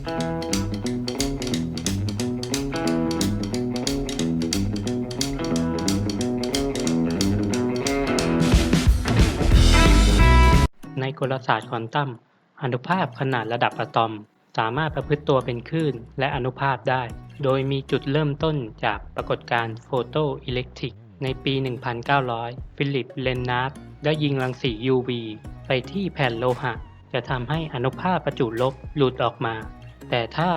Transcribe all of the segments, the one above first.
ในกลศาสตร์ควอนตัมอนุภาคขนาดระดับอะตอม สามารถประพฤติตัวเป็นคลื่นและอนุภาคได้ โดยมีจุดเริ่มต้นจากปรากฏการณ์โฟโตอิเล็กทริก ในปี 1900 ฟิลิป เลนนาร์ดได้ยิงรังสี UV ไปที่แผ่นโลหะ จะทำให้อนุภาคประจุลบหลุดออกมา แต่ถ้า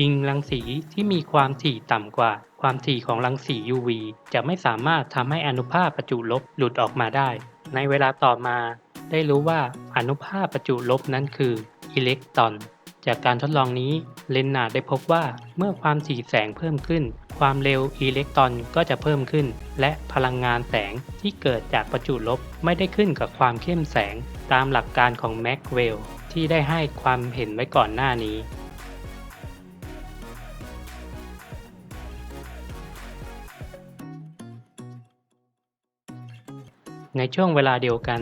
ยิงรังสีที่มีความถี่ต่ำกว่า ความถี่ของรังสี UV จะไม่สามารถทำให้อนุภาคประจุลบหลุดออกมาได้ ในเวลาต่อมา ได้รู้ว่าอนุภาคประจุลบนั้นคืออิเล็กตรอน จากการทดลองนี้เลนนาได้พบว่าเมื่อความถี่แสงเพิ่มขึ้น ความเร็วอิเล็กตรอนก็จะเพิ่มขึ้น และพลังงานแสงที่เกิดจากประจุลบไม่ได้ขึ้นกับความเข้มแสง ตามหลักการของแม็กเวลที่ได้ให้ความเห็นไว้ก่อนหน้านี้ ในช่วงเวลาเดียวกัน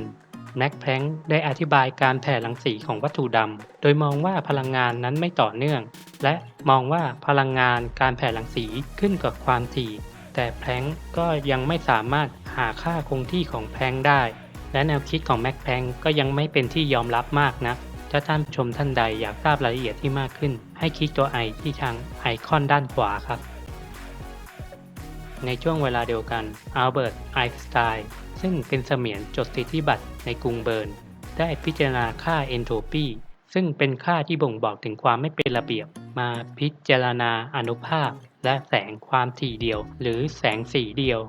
แม็กแพลงได้อธิบายการแผ่รังสีของวัตถุดำ โดยมองว่าพลังงานนั้นไม่ต่อเนื่อง และมองว่าพลังงานการแผ่รังสีขึ้นกับความถี่ แต่แพลงก็ยังไม่สามารถหาค่าคงที่ของแพลงได้ และแนวคิดของแม็กแพลงก็ยังไม่เป็นที่ยอมรับมากนัก ถ้าท่านชมท่านใดอยากทราบรายละเอียดที่มากขึ้น ให้คลิกตัวไอที่ทางไอคอนด้านขวาครับ ในช่วงเวลาเดียวกันอัลเบิร์ตไอน์สไตน์ ซึ่งเป็นเสมียนจดสิทธิบัตรในกรุงเบิร์น ได้พิจารณาค่าเอนโทรปี ซึ่งเป็นค่าที่บ่งบอกถึงความไม่เป็นระเบียบ มาพิจารณาอนุภาค และแสงความถี่เดียว หรือแสงสีเดียว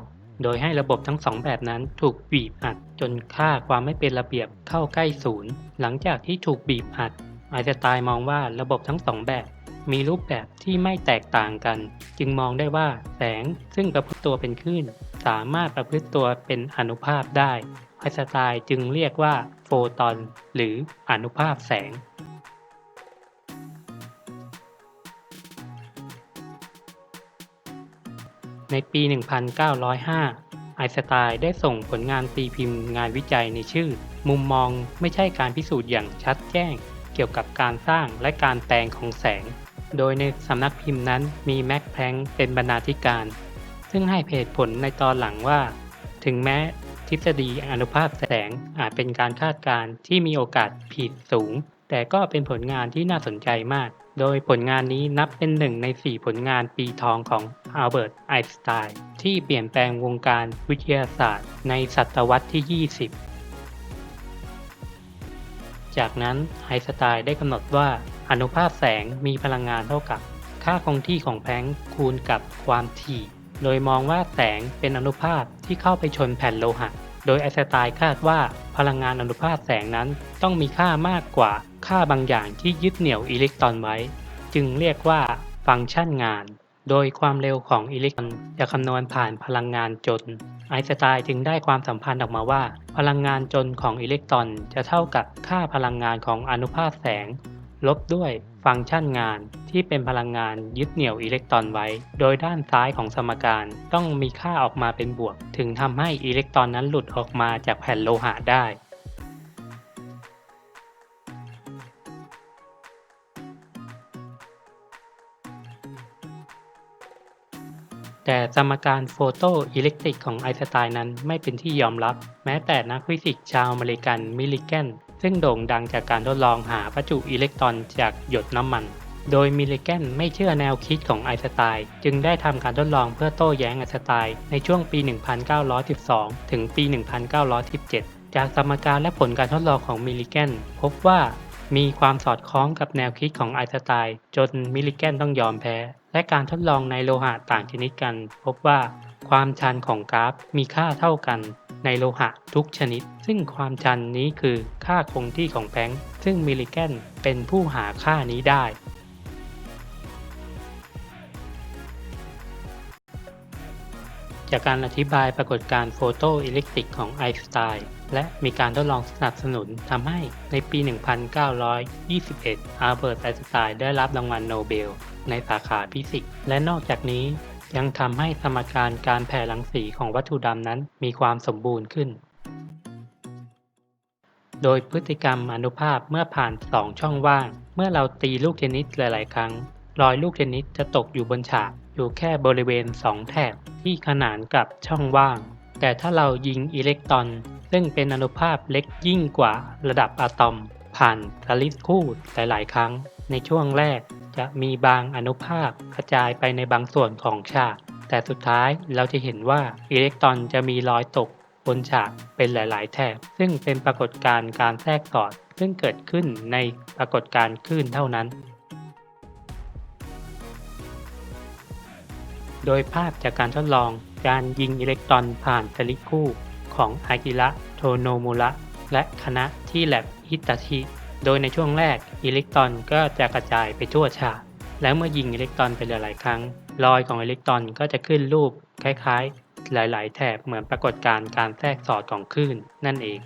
โดยให้ระบบทั้งสองแบบนั้นถูกบีบอัด จนค่าความไม่เป็นระเบียบเข้าใกล้ศูนย์ หลังจากที่ถูกบีบอัดไอน์สไตน์มองว่าระบบทั้งสองแบบ มีรูปแบบที่ไม่แตกต่างกัน จึงมองได้ว่าแสงซึ่งประพฤติตัวเป็นคลื่น สามารถประพฤติตัวเป็นอนุภาคได้ไอสไตน์จึงเรียกว่าโฟตอน หรืออนุภาคแสงในปี 1905 ไอน์สไตน์ได้ส่งผลงานตีพิมพ์งานวิจัยในชื่อ มุมมองไม่ใช่การพิสูจน์อย่างชัดแจ้ง เกี่ยวกับการสร้างและการแปลงของแสง โดยในสำนักพิมพ์นั้นมีแม็กแพลงเป็นบรรณาธิการ ซึ่งให้เหตุผลในตอนหลังว่า ถึงแม้ทฤษฎีอนุภาคแสงอาจเป็นการคาดการณ์ที่มีโอกาสผิดสูง แต่ก็เป็นผลงานที่น่าสนใจมาก โดยผลงานนี้นับเป็นหนึ่งใน 4 ผลงานปีทองของอัลเบิร์ตไอน์สไตน์ที่เปลี่ยนแปลงวงการวิทยาศาสตร์ ในศตวรรษที่ 20 จากนั้นไอน์สไตน์ได้กำหนดว่า อนุภาคแสงมีพลังงานเท่ากับ ค่าคงที่ของแพลงคูณกับความถี่ โดยมองว่าแสงเป็นอนุภาคที่เข้าไปชนแผ่นโลหะ โดยไอน์สไตน์คาดว่าพลังงานอนุภาคแสงนั้นต้องมีค่ามากกว่าค่าบางอย่างที่ยึดเหนี่ยวอิเล็กตรอนไว้ จึงเรียกว่าฟังก์ชันงาน โดยความเร็วของอิเล็กตรอนจะคำนวณผ่านพลังงานจน ไอน์สไตน์จึงได้ความสัมพันธ์ออกมาว่า พลังงานจนของอิเล็กตรอนจะเท่ากับค่าพลังงานของอนุภาคแสง ลบด้วยฟังก์ชันงานที่เป็นพลังงานยึดเหนี่ยวอิเล็กตรอนไว้ โดยด้านซ้ายของสมการต้องมีค่าออกมาเป็นบวก ถึงทำให้อิเล็กตรอนนั้นหลุดออกมาจากแผ่นโลหะได้ แต่สมการโฟโตอิเล็กตริกของไอน์สไตน์นั้นไม่เป็นที่ยอมรับ แม้แต่นักฟิสิกส์ชาวอเมริกันมิลลิแกน ซึ่งโด่งดังจากการทดลองหาประจุอิเล็กตรอนจากหยดน้ำมัน โดยมิลลิแกนไม่เชื่อแนวคิดของไอน์สไตน์จึงได้ทำการทดลองเพื่อโต้แย้งไอน์สไตน์ในช่วงปี 1912 ถึงปี 1917 จากสมการและผลการทดลองของมิลลิแกนพบว่ามีความสอดคล้องกับแนวคิดของไอน์สไตน์จนมิลลิแกนต้องยอมแพ้ และการทดลองในโลหะต่างชนิดกัน พบว่าความชันของกราฟมีค่าเท่ากัน ในโลหะทุกชนิด ซึ่งความชันนี้คือค่าคงที่ของแพลงก์ซึ่งมิลลิแกนเป็นผู้หาค่านี้ได้จากการอธิบายปรากฏการณ์โฟโตอิเล็กตริกของไอน์สไตน์และมีการทดลองสนับสนุนทำให้ในปี 1921อัลเบิร์ตไอน์สไตน์ได้รับรางวัลโนเบล ในสาขาฟิสิกส์และนอกจากนี้ ยังทำให้สมการการแผ่รังสีของวัตถุดำนั้นมีความสมบูรณ์ขึ้น โดยพฤติกรรมอนุภาคเมื่อผ่าน2ช่องว่าง เมื่อเราตีลูกเทนนิสหลาย ๆ ครั้ง รอยลูกเทนนิสจะตกอยู่บนฉากอยู่แค่บริเวณ2แถบที่ขนานกับช่องว่าง แต่ถ้าเรายิงอิเล็กตรอน ซึ่งเป็นอนุภาคเล็กยิ่งกว่าระดับอะตอม ผ่านสลิดคู่หลาย ๆ ครั้ง ในช่วงแรก จะมีบางอนุภาคกระจายไปในบางส่วนของฉาก แต่สุดท้ายเราจะเห็นว่าอิเล็กตรอนจะมีรอยตกบนฉากเป็นหลาย ๆ แถบ ซึ่งเป็นปรากฏการณ์การแทรกสอด ซึ่งเกิดขึ้นในปรากฏการณ์คลื่นเท่านั้น โดยภาพจากการทดลองการยิงอิเล็กตรอนผ่านสลิคู่ของอากิระโทโนมุระและคณะที่แลบฮิตาชิ โดยในช่วงแรกอิเล็กตรอนก็จะกระจายไปทั่วฉาก แล้วเมื่อยิงอิเล็กตรอนไปหลายๆครั้ง รอยของอิเล็กตรอนก็จะขึ้นรูปคล้ายๆ หลาย ๆ แถบเหมือนปรากฏการณ์การแทรกสอดของคลื่นนั่นเอง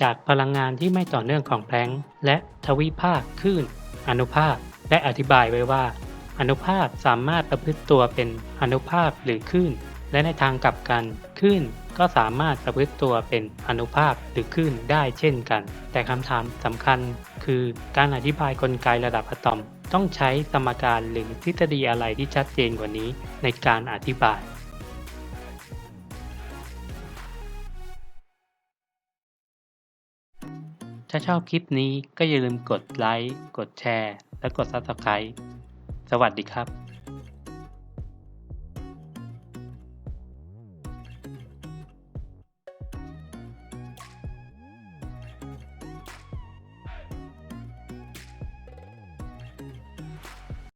จากพลังงานที่ไม่ต่อเนื่องของแพลงและทวิภาคคลื่น อนุภาคได้อธิบายไว้ว่า อนุภาคสามารถประพฤติตัวเป็นอนุภาคหรือคลื่น และในทางกลับกันคลื่นก็สามารถประพฤติตัวเป็นอนุภาคหรือคลื่นได้เช่นกัน แต่คำถามสำคัญคือการอธิบายกลไกระดับอะตอม ต้องใช้สมการหรือทฤษฎีอะไรที่ชัดเจนกว่านี้ในการอธิบายถ้าชอบคลิปนี้ก็อย่าลืมกดไลค์ กดแชร์ และกด Subscribe สวัสดีครับ